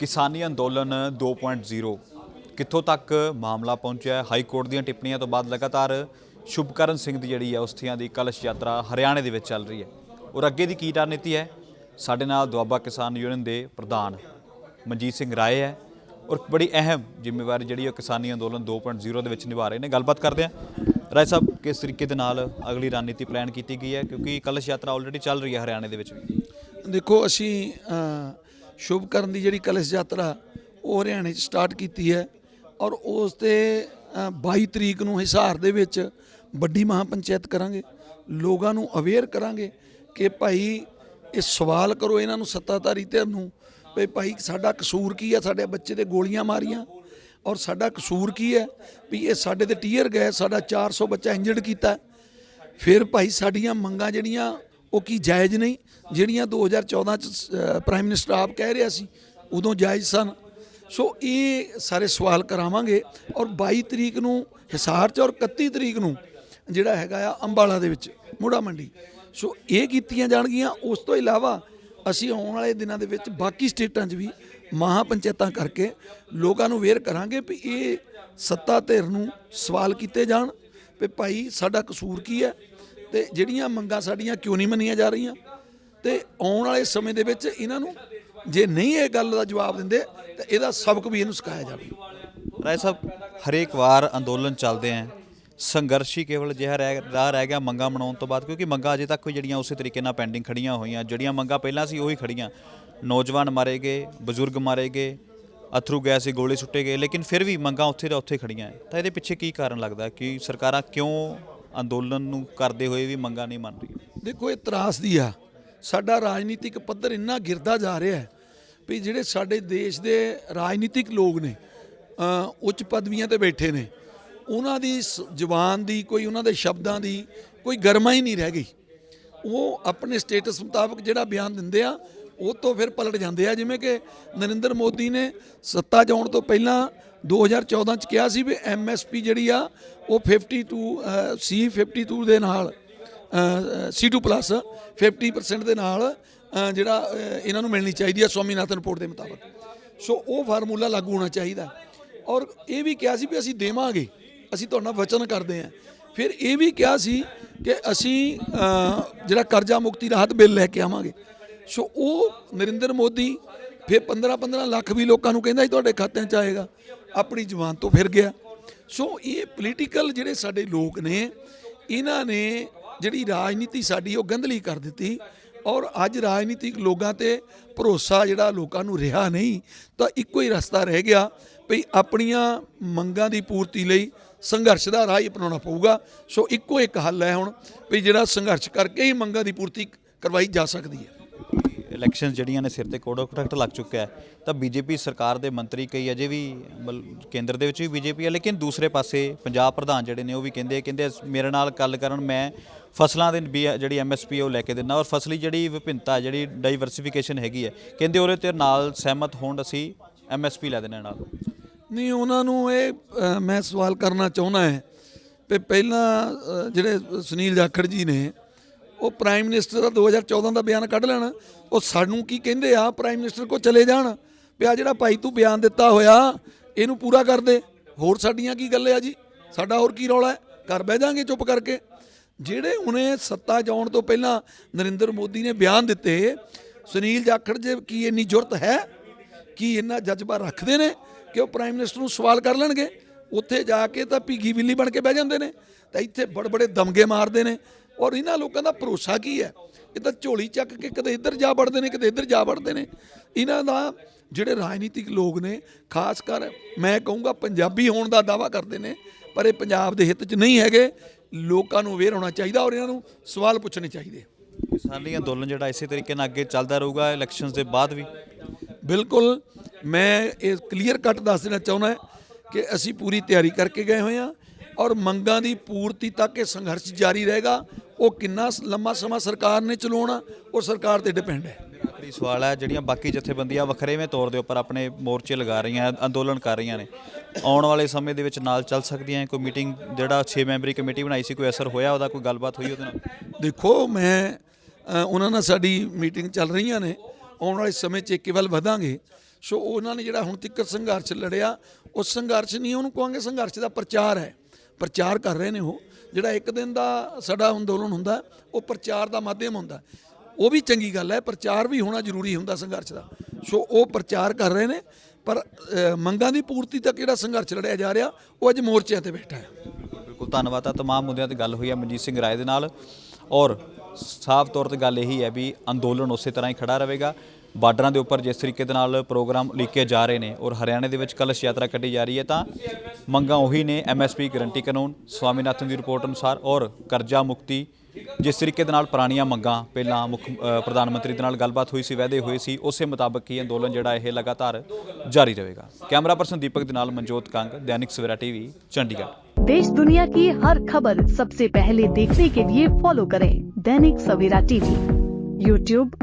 ਕਿਸਾਨੀ ਅੰਦੋਲਨ 2.0 ਕਿੱਥੋਂ ਤੱਕ ਮਾਮਲਾ ਪਹੁੰਚਿਆ ਹਾਈ ਕੋਰਟ ਦੀਆਂ ਟਿੱਪਣੀਆਂ ਤੋਂ ਬਾਅਦ ਲਗਾਤਾਰ ਸ਼ੁਭਕਰਨ ਸਿੰਘ ਦੀ ਜਿਹੜੀ ਹੈ, ਉਸਤੀਆਂ ਦੀ ਕਲਸ਼ ਯਾਤਰਾ ਹਰਿਆਣੇ ਦੇ ਵਿੱਚ ਚੱਲ ਰਹੀ ਹੈ। ਔਰ ਅੱਗੇ ਦੀ ਕੀ ਰਣਨੀਤੀ ਹੈ? ਸਾਡੇ ਨਾਲ ਦੁਆਬਾ ਕਿਸਾਨ ਯੂਨੀਅਨ ਦੇ ਪ੍ਰਧਾਨ ਮਨਜੀਤ ਸਿੰਘ ਰਾਏ ਹੈ। ਔਰ ਬੜੀ ਅਹਿਮ ਜ਼ਿੰਮੇਵਾਰੀ ਜਿਹੜੀ ਉਹ ਕਿਸਾਨੀ ਅੰਦੋਲਨ 2.0 ਦੇ ਵਿੱਚ ਨਿਭਾ ਰਹੇ ਨੇ। ਗੱਲਬਾਤ ਕਰਦੇ ਹਾਂ। ਰਾਏ ਸਾਹਿਬ, ਕਿਸ ਤਰੀਕੇ ਦੇ ਨਾਲ ਅਗਲੀ ਰਣਨੀਤੀ ਪਲਾਨ ਕੀਤੀ ਗਈ ਹੈ? ਕਿਉਂਕਿ ਕਲਸ਼ ਯਾਤਰਾ ਆਲਰੇਡੀ ਚੱਲ ਰਹੀ ਹੈ ਹਰਿਆਣੇ ਦੇ ਵਿੱਚ ਵੀ। ਦੇਖੋ, ਅਸੀਂ ਸ਼ੁਭ ਕਰਨ ਦੀ ਜਿਹੜੀ ਕਲਸ਼ ਯਾਤਰਾ ਉਹ ਹਰਿਆਣੇ 'ਚ ਸਟਾਰਟ ਕੀਤੀ ਹੈ ਔਰ ਉਸ ਤੇ ਅ, 22 ਤਰੀਕ ਨੂੰ ਹਿਸਾਰ ਦੇ ਵਿੱਚ ਵੱਡੀ ਮਹਾਪੰਚਾਇਤ ਕਰਾਂਗੇ ਲੋਕਾਂ ਨੂੰ ਅਵੇਅਰ ਕਰਾਂਗੇ ਕਿ ਭਾਈ ਇਹ ਸਵਾਲ ਕਰੋ ਇਹਨਾਂ ਨੂੰ ਸੱਤਾਧਾਰੀ ਧਿਰ ਨੂੰ ਵੀ ਭਾਈ ਸਾਡਾ ਕਸੂਰ ਕੀ ਹੈ ਸਾਡੇ ਬੱਚੇ ਤੇ ਗੋਲੀਆਂ ਮਾਰੀਆਂ ਔਰ ਸਾਡਾ ਕਸੂਰ ਕੀ ਹੈ ਵੀ ਇਹ ਸਾਡੇ ਤੇ ਟੀਅਰ ਗਏ ਸਾਡਾ 400 ਬੱਚਾ ਇੰਜਰਡ ਕੀਤਾ। ਫਿਰ ਭਾਈ ਸਾਡੀਆਂ ਮੰਗਾਂ ਜਿਹੜੀਆਂ ਉਹ ਕੀ ਜਾਇਜ਼ ਨਹੀਂ? ਜਿਹੜੀਆਂ 2014 ਚ ਪ੍ਰਾਈਮ ਮਿਨਿਸਟਰ ਆਪ ਕਹਿ ਰਿਹਾ ਸੀ, ਉਦੋਂ ਜਾਇਜ਼ ਸਨ। ਸੋ ਇਹ ਸਾਰੇ ਸਵਾਲ ਕਰਾਵਾਂਗੇ ਔਰ 22 ਤਰੀਕ ਨੂੰ ਹਿਸਾਰ ਚ ਔਰ 31 ਤਰੀਕ ਨੂੰ ਜਿਹੜਾ ਹੈਗਾ ਆ ਅੰਬਾਲਾ ਦੇ ਵਿੱਚ ਮੋੜਾ ਮੰਡੀ। ਸੋ ਇਹ ਕੀਤੀਆਂ ਜਾਣਗੀਆਂ। ਉਸ ਤੋਂ ਇਲਾਵਾ ਅਸੀਂ ਆਉਣ ਵਾਲੇ ਦਿਨਾਂ ਦੇ ਵਿੱਚ ਬਾਕੀ ਸਟੇਟਾਂ 'ਚ ਵੀ ਮਹਾ ਪੰਚਾਇਤਾਂ ਕਰਕੇ ਲੋਕਾਂ ਨੂੰ ਵੇਅਰ ਕਰਾਂਗੇ ਵੀ ਇਹ ਸੱਤਾ ਧਿਰ ਨੂੰ ਸਵਾਲ ਕੀਤੇ ਜਾਣ ਵੀ ਭਾਈ ਸਾਡਾ ਕਸੂਰ ਕੀ ਹੈ? ਤੇ ਜਿਹੜੀਆਂ ਮੰਗਾਂ ਸਾਡੀਆਂ ਕਿਉਂ ਨਹੀਂ ਮੰਨੀਆਂ ਜਾ ਰਹੀਆਂ? ਤੇ ਆਉਣ ਵਾਲੇ ਸਮੇਂ ਦੇ ਵਿੱਚ ਇਹਨਾਂ ਨੂੰ ਜੇ ਨਹੀਂ ਇਹ ਗੱਲ ਦਾ ਜਵਾਬ ਦਿੰਦੇ, ਤਾਂ ਇਹਦਾ ਸਬਕ ਵੀ ਇਹਨੂੰ ਸਿਖਾਇਆ ਜਾਵੇ। ਰਾਏ ਸਾਹਿਬ, ਹਰੇਕ ਵਾਰ ਅੰਦੋਲਨ ਚੱਲਦੇ ਆਂ। ਸੰਘਰਸ਼ ਹੀ ਕੇਵਲ ਜਿਹਾ ਰਹਿ, ਰਾਹ ਰਹਿ ਗਿਆ ਮੰਗਾ ਮਨਾਉਣ ਤੋਂ ਬਾਅਦ, ਕਿਉਂਕਿ ਮੰਗਾ ਅਜੇ ਤੱਕ ਕੋਈ ਜਿਹੜੀਆਂ ਉਸੇ ਤਰੀਕੇ ਨਾਲ ਪੈਂਡਿੰਗ ਖੜੀਆਂ ਹੋਈਆਂ। ਜਿਹੜੀਆਂ ਮੰਗਾ ਪਹਿਲਾਂ ਸੀ ਉਹੀ ਖੜੀਆਂ। ਨੌਜਵਾਨ ਮਾਰੇ ਗਏ, ਬਜ਼ੁਰਗ ਮਾਰੇ ਗਏ, ਅਥਰੂ ਗੈਸ ਸੀ ਗੋਲੇ ਸੁੱਟੇ ਗਏ, ਲੇਕਿਨ ਫਿਰ ਵੀ ਮੰਗਾ ਉੱਥੇ ਦਾ ਉੱਥੇ ਖੜੀਆਂ। ਤਾਂ ਇਹਦੇ ਪਿੱਛੇ ਕੀ ਕਾਰਨ ਲੱਗਦਾ? ਕਿ ਸਰਕਾਰਾਂ ਕਿਉਂ ਅੰਦੋਲਨ ਨੂੰ ਕਰਦੇ ਹੋਏ ਵੀ ਮੰਗਾ ਨਹੀਂ ਮੰਨ ਰਹੀਆਂ। ਦੇਖੋ, ਇਹ ਤਰਾਸ ਦੀ ਆ। ਸਾਡਾ ਰਾਜਨੀਤਿਕ ਪੱਧਰ ਇੰਨਾ ਗਿਰਦਾ ਜਾ ਰਿਹਾ ਹੈ ਵੀ ਜਿਹੜੇ ਸਾਡੇ ਦੇਸ਼ ਦੇ ਰਾਜਨੀਤਿਕ ਲੋਕ ਨੇ ਉੱਚ ਪਦਵੀਆਂ ਤੇ ਬੈਠੇ ਨੇ, ਉਹਨਾਂ ਦੀ ਸ- ਜ਼ੁਬਾਨ ਦੀ, ਕੋਈ ਉਹਨਾਂ ਦੇ ਸ਼ਬਦਾਂ ਦੀ ਕੋਈ ਗਰਮਾ ਹੀ ਨਹੀਂ ਰਹਿ ਗਈ। ਉਹ ਆਪਣੇ ਸਟੇਟਸ ਮੁਤਾਬਕ ਜਿਹੜਾ ਬਿਆਨ ਦਿੰਦੇ ਆ, ਉਹ ਤੋਂ ਫਿਰ ਪਲਟ ਜਾਂਦੇ ਆ। ਜਿਵੇਂ ਕਿ ਨਰਿੰਦਰ ਮੋਦੀ ਨੇ ਸੱਤਾ ਜਾਣ ਤੋਂ ਪਹਿਲਾਂ 2014 ਚ ਕਿਹਾ ਸੀ ਵੀ ਐਮਐਸਪੀ ਜਿਹੜੀ ਆ ਉਹ 52 ਸੀ 52 ਦੇ ਨਾਲ C2 ਪਲੱਸ 50% ਦੇ ਨਾਲ ਜਿਹੜਾ ਇਹਨਾਂ ਨੂੰ ਮਿਲਣੀ ਚਾਹੀਦੀ ਹੈ ਸਵਾਮੀਨਾਥਨ ਰਿਪੋਰਟ ਦੇ ਮੁਤਾਬਕ। ਸੋ ਉਹ ਫਾਰਮੂਲਾ ਲਾਗੂ ਹੋਣਾ ਚਾਹੀਦਾ। ਔਰ ਇਹ ਵੀ ਕਿਹਾ ਸੀ ਵੀ ਅਸੀਂ ਦੇਵਾਂਗੇ, ਅਸੀਂ ਤੁਹਾਡਾ ਵਚਨ ਕਰਦੇ ਹਾਂ। ਫਿਰ ਇਹ ਵੀ ਕਿਹਾ ਸੀ ਕਿ ਅਸੀਂ ਜਿਹੜਾ ਕਰਜ਼ਾ ਮੁਕਤੀ ਰਾਹਤ ਬਿੱਲ ਲੈ ਕੇ ਆਵਾਂਗੇ। ਸੋ ਉਹ ਨਰਿੰਦਰ ਮੋਦੀ ਫਿਰ 15 15 ਲੱਖ ਵੀ ਲੋਕਾਂ ਨੂੰ ਕਹਿੰਦਾ ਤੁਹਾਡੇ ਖਾਤਿਆਂ 'ਚ ਆਏਗਾ। ਆਪਣੀ ਜ਼ੁਬਾਨ ਤੋਂ ਫਿਰ ਗਿਆ। ਸੋ ਇਹ ਪੋਲੀਟੀਕਲ ਜਿਹੜੇ ਸਾਡੇ ਲੋਕ ਨੇ, ਇਹਨਾਂ ਨੇ ਜਿਹੜੀ ਰਾਜਨੀਤੀ ਸਾਡੀ ਉਹ ਗੰਧਲੀ ਕਰ ਦਿੱਤੀ ਔਰ ਅੱਜ ਰਾਜਨੀਤਿਕ ਲੋਕਾਂ ਤੇ ਭਰੋਸਾ ਜਿਹੜਾ ਲੋਕਾਂ ਨੂੰ ਰਿਹਾ ਨਹੀਂ, ਤਾਂ ਇੱਕੋ ਹੀ ਰਸਤਾ ਰਹਿ ਗਿਆ ਵੀ ਆਪਣੀਆਂ ਮੰਗਾਂ ਦੀ ਪੂਰਤੀ ਲਈ ਸੰਘਰਸ਼ ਦਾ ਰਾਹ ਹੀ ਅਪਣਾਉਣਾ ਪਊਗਾ। ਸੋ ਇੱਕੋ ਇੱਕ ਹੱਲ ਹੈ ਹੁਣ ਵੀ ਜਿਹੜਾ ਸੰਘਰਸ਼ ਕਰਕੇ ਹੀ ਮੰਗਾਂ ਦੀ ਪੂਰਤੀ ਕਰਵਾਈ ਜਾ ਸਕਦੀ ਹੈ। ਇਲੈਕਸ਼ਨ ਜਿਹੜੀਆਂ ਨੇ ਸਿਰ ਤੇ ਕੋਡ ਆਫ ਲੱਗ ਚੁੱਕਿਆ ਹੈ, ਤਾਂ ਬੀਜੇਪੀ ਸਰਕਾਰ ਦੇ ਮੰਤਰੀ ਕਈ ਅਜੇ ਵੀ, ਮਤਲਬ ਕੇਂਦਰ ਦੇ ਵਿੱਚ ਵੀ ਬੀਜੇਪੀ ਹੈ, ਲੇਕਿਨ ਦੂਸਰੇ ਪਾਸੇ ਪੰਜਾਬ ਪ੍ਰਧਾਨ ਜਿਹੜੇ ਨੇ ਉਹ ਵੀ ਕਹਿੰਦੇ ਕਹਿੰਦੇ ਮੇਰੇ ਨਾਲ ਗੱਲ ਕਰਨ ਮੈਂ ਫਸਲਾਂ ਦੇ ਵੀ ਜਿਹੜੀ ਐਮਐਸਪੀ ਉਹ ਲੈ ਕੇ ਦਿੰਦਾ ਔਰ ਫਸਲੀ ਜਿਹੜੀ ਵਿਭਿੰਨਤਾ, ਜਿਹੜੀ ਡਾਈਵਰਸਿਫਿਕੇਸ਼ਨ ਹੈਗੀ ਹੈ, ਕਹਿੰਦੇ ਉਹਦੇ ਤੇ ਨਾਲ ਸਹਿਮਤ ਹੋਣ ਅਸੀਂ ਐਮਐਸਪੀ ਲੈ ਦੇਣਾ ਨਾਲ। ਨਹੀਂ, ਉਹਨਾਂ ਨੂੰ ਇਹ ਮੈਂ ਸਵਾਲ ਕਰਨਾ ਚਾਹੁੰਦਾ ਹੈ ਕਿ ਪਹਿਲਾਂ ਜਿਹੜੇ ਸੁਨੀਲ ਜਾਖੜ ਜੀ ਨੇ ਉਹ ਪ੍ਰਾਈਮ ਮਿਨਿਸਟਰ ਦਾ 2014 ਦਾ ਬਿਆਨ ਕੱਢ ਲੈਣ। ਉਹ ਸਾਨੂੰ ਕੀ ਕਹਿੰਦੇ ਆ? ਪ੍ਰਾਈਮ ਮਿਨਿਸਟਰ ਕੋ ਚਲੇ ਜਾਣ। ਵੀ ਆ ਜਿਹੜਾ ਭਾਈ ਤੂੰ ਬਿਆਨ ਦਿੱਤਾ ਹੋਇਆ, ਇਹਨੂੰ ਪੂਰਾ ਕਰ ਦੇ। ਹੋਰ ਸਾਡੀਆਂ ਕੀ ਗੱਲ ਆ ਜੀ? ਸਾਡਾ ਹੋਰ ਕੀ ਰੌਲਾ ਹੈ? ਘਰ ਬਹਿ ਜਾਾਂਗੇ ਚੁੱਪ ਕਰਕੇ। ਜਿਹੜੇ ਉਹਨੇ ਸੱਤਾ ਜਾਣ ਤੋਂ ਪਹਿਲਾਂ ਨਰਿੰਦਰ ਮੋਦੀ ਨੇ ਬਿਆਨ ਦਿੱਤੇ, ਸੁਨੀਲ ਜਾਖੜ ਜੇ ਕੀ ਇੰਨੀ ਜ਼ਰੂਰਤ ਹੈ? ਕੀ ਇੰਨਾ ਜਜ਼ਬਾ ਰੱਖਦੇ ਨੇ ਕਿ ਉਹ ਪ੍ਰਾਈਮ ਮਿਨਿਸਟਰ ਨੂੰ ਸਵਾਲ ਕਰ ਲੈਣਗੇ? ਉੱਥੇ ਜਾ ਕੇ ਤਾਂ ਭੀਗੀ ਬਿੱਲੀ ਬਣ ਕੇ ਬਹਿ ਜਾਂਦੇ ਨੇ। ਤਾਂ ਇੱਥੇ ਬੜੇ ਬੜੇ ਦਮਗੇ ਮਾਰਦੇ ਨੇ। ਔਰ ਇਹਨਾਂ ਲੋਕਾਂ ਦਾ ਭਰੋਸਾ ਕੀ ਹੈ? ਇਹ ਤਾਂ ਝੋਲੀ ਚੱਕ ਕੇ ਕਦੇ ਇੱਧਰ ਜਾ ਵੜਦੇ ਨੇ ਕਦੇ ਇੱਧਰ ਜਾ ਵੜਦੇ ਨੇ। ਇਹਨਾਂ ਦਾ ਜਿਹੜੇ ਰਾਜਨੀਤਿਕ ਲੋਕ ਨੇ ਖਾਸ ਕਰ ਮੈਂ ਕਹੂੰਗਾ ਪੰਜਾਬੀ ਹੋਣ ਦਾ ਦਾਵਾ ਕਰਦੇ ਨੇ ਪਰ ਇਹ ਪੰਜਾਬ ਦੇ ਹਿੱਤ 'ਚ ਨਹੀਂ ਹੈਗੇ। ਲੋਕਾਂ ਨੂੰ ਅਵੇਅਰ ਹੋਣਾ ਚਾਹੀਦਾ ਔਰ ਇਹਨਾਂ ਨੂੰ ਸਵਾਲ ਪੁੱਛਣੇ ਚਾਹੀਦੇ। ਕਿਸਾਨੀ ਅੰਦੋਲਨ ਜਿਹੜਾ ਇਸੇ ਤਰੀਕੇ ਨਾਲ ਅੱਗੇ ਚੱਲਦਾ ਰਹੂਗਾ ਇਲੈਕਸ਼ਨਸ ਦੇ ਬਾਅਦ ਵੀ? ਬਿਲਕੁਲ ਮੈਂ ਇਹ ਕਲੀਅਰ ਕੱਟ ਦੱਸ ਦੇਣਾ ਚਾਹੁੰਦਾ ਕਿ ਅਸੀਂ ਪੂਰੀ ਤਿਆਰੀ ਕਰਕੇ ਗਏ ਹੋਏ ਹਾਂ ਔਰ ਮੰਗਾਂ ਦੀ ਪੂਰਤੀ ਤੱਕ ਇਹ ਸੰਘਰਸ਼ ਜਾਰੀ ਰਹੇਗਾ। ਉਹ ਕਿੰਨਾ ਲੰਮਾ ਸਮਾਂ ਸਰਕਾਰ ਨੇ ਚਲਾਉਣਾ ਉਹ ਸਰਕਾਰ ਤੇ ਡਿਪੈਂਡ ਹੈ। ਆਖਰੀ ਸਵਾਲ ਹੈ ਜਿਹੜੀਆਂ ਬਾਕੀ ਜਥੇਬੰਦੀਆਂ ਵੱਖਰੇਵੇਂ ਤੌਰ ਦੇ ਉੱਪਰ ਆਪਣੇ ਮੋਰਚੇ ਲਗਾ ਰਹੀਆਂ ਅੰਦੋਲਨ ਕਰ ਰਹੀਆਂ ਨੇ ਆਉਣ ਵਾਲੇ ਸਮੇਂ ਦੇ ਵਿੱਚ ਨਾਲ ਚੱਲ ਸਕਦੀਆਂ? ਕੋਈ ਮੀਟਿੰਗ ਜਿਹੜਾ 6 ਮੈਂਬਰੀ ਕਮੇਟੀ ਬਣਾਈ ਸੀ ਕੋਈ ਅਸਰ ਹੋਇਆ ਉਹਦਾ ਕੋਈ ਗੱਲਬਾਤ ਹੋਈ ਉਹਦੇ ਨਾਲ? ਦੇਖੋ ਮੈਂ ਉਹਨਾਂ ਨਾਲ ਸਾਡੀ ਮੀਟਿੰਗ ਚੱਲ ਰਹੀਆਂ ਨੇ ਆਉਣ ਵਾਲੇ ਸਮੇਂ 'ਚ ਇੱਕ ਵੱਲ ਵਧਾਂਗੇ। ਸੋ ਉਹਨਾਂ ਨੇ ਜਿਹੜਾ ਹੁਣ ਤੱਕ ਸੰਘਰਸ਼ ਲੜਿਆ ਉਹ ਸੰਘਰਸ਼ ਨਹੀਂ ਉਹਨੂੰ ਕਹਾਂਗੇ ਸੰਘਰਸ਼ ਦਾ ਪ੍ਰਚਾਰ ਹੈ। ਪ੍ਰਚਾਰ ਕਰ ਰਹੇ ਨੇ ਉਹ। ਜਿਹੜਾ ਇੱਕ ਦਿਨ ਦਾ ਸਾਡਾ ਅੰਦੋਲਨ ਹੁੰਦਾ ਉਹ ਪ੍ਰਚਾਰ ਦਾ ਮਾਧਿਅਮ ਹੁੰਦਾ ਉਹ ਵੀ ਚੰਗੀ ਗੱਲ ਹੈ ਪ੍ਰਚਾਰ ਵੀ ਹੋਣਾ ਜ਼ਰੂਰੀ ਹੁੰਦਾ ਸੰਘਰਸ਼ ਦਾ ਸੋ ਉਹ ਪ੍ਰਚਾਰ ਕਰ ਰਹੇ ਨੇ ਪਰ ਅ, ਮੰਗਾਂ ਦੀ ਪੂਰਤੀ ਤੱਕ ਜਿਹੜਾ ਸੰਘਰਸ਼ ਲੜਿਆ ਜਾ ਰਿਹਾ ਉਹ ਅੱਜ ਮੋਰਚਿਆਂ ਤੇ ਬੈਠਾ ਹੈ ਬਿਲਕੁਲ ਧੰਨਵਾਦ ਆ तमाम ਮੁੱਦਿਆਂ ਤੇ ਗੱਲ ਹੋਈ ਹੈ ਮਨਜੀਤ ਸਿੰਘ ਰਾਏ ਦੇ ਨਾਲ ਔਰ ਸਾਫ਼ ਤੌਰ ਤੇ ਗੱਲ ਇਹੀ ਹੈ ਵੀ ਅੰਦੋਲਨ ਉਸੇ ਤਰ੍ਹਾਂ ਹੀ ਖੜਾ ਰਹੇਗਾ ਬਾਰਡਰਾਂ ਦੇ ਉੱਪਰ ਜਿਸ ਤਰੀਕੇ ਦੇ ਨਾਲ ਪ੍ਰੋਗਰਾਮ ਲਿਖੇ ਜਾ ਰਹੇ ਨੇ ਔਰ ਹਰਿਆਣਾ ਦੇ ਵਿੱਚ ਕਲਸ਼ ਯਾਤਰਾ ਕੱਢੀ ਜਾ ਰਹੀ ਹੈ ਤਾਂ ਮੰਗਾਂ ਉਹੀ ਨੇ ਐਮਐਸਪੀ ਗਰੰਟੀ ਕਾਨੂੰਨ ਸਵਾਮੀਨਾਥਨ ਦੀ ਰਿਪੋਰਟ ਅਨੁਸਾਰ ਔਰ ਕਰਜ਼ਾ ਮੁਕਤੀ ਜਿਸ ਤਰੀਕੇ ਦੇ ਨਾਲ ਪੁਰਾਣੀਆਂ ਮੰਗਾਂ ਪਹਿਲਾਂ ਮੁੱਖ ਅ, ਪ੍ਰਧਾਨ ਮੰਤਰੀ ਦੇ ਨਾਲ ਗੱਲਬਾਤ ਹੋਈ ਸੀ ਵਾਅਦੇ ਹੋਏ ਸੀ ਉਸੇ ਮੁਤਾਬਕ ਹੀ ਅੰਦੋਲਨ ਜਿਹੜਾ ਇਹ ਲਗਾਤਾਰ ਜਾਰੀ ਰਹੇਗਾ ਕੈਮਰਾ ਪਰਸਨ ਦੀਪਕ ਦੇ ਨਾਲ ਮਨਜੋਤ ਕੰਗ ਦੈਨਿਕ ਸਵੇਰਾ ਟੀਵੀ ਚੰਡੀਗੜ੍ਹ देश दुनिया की हर खबर सबसे पहले देखने के लिए फॉलो करें दैनिक सवेरा टीवी यूट्यूब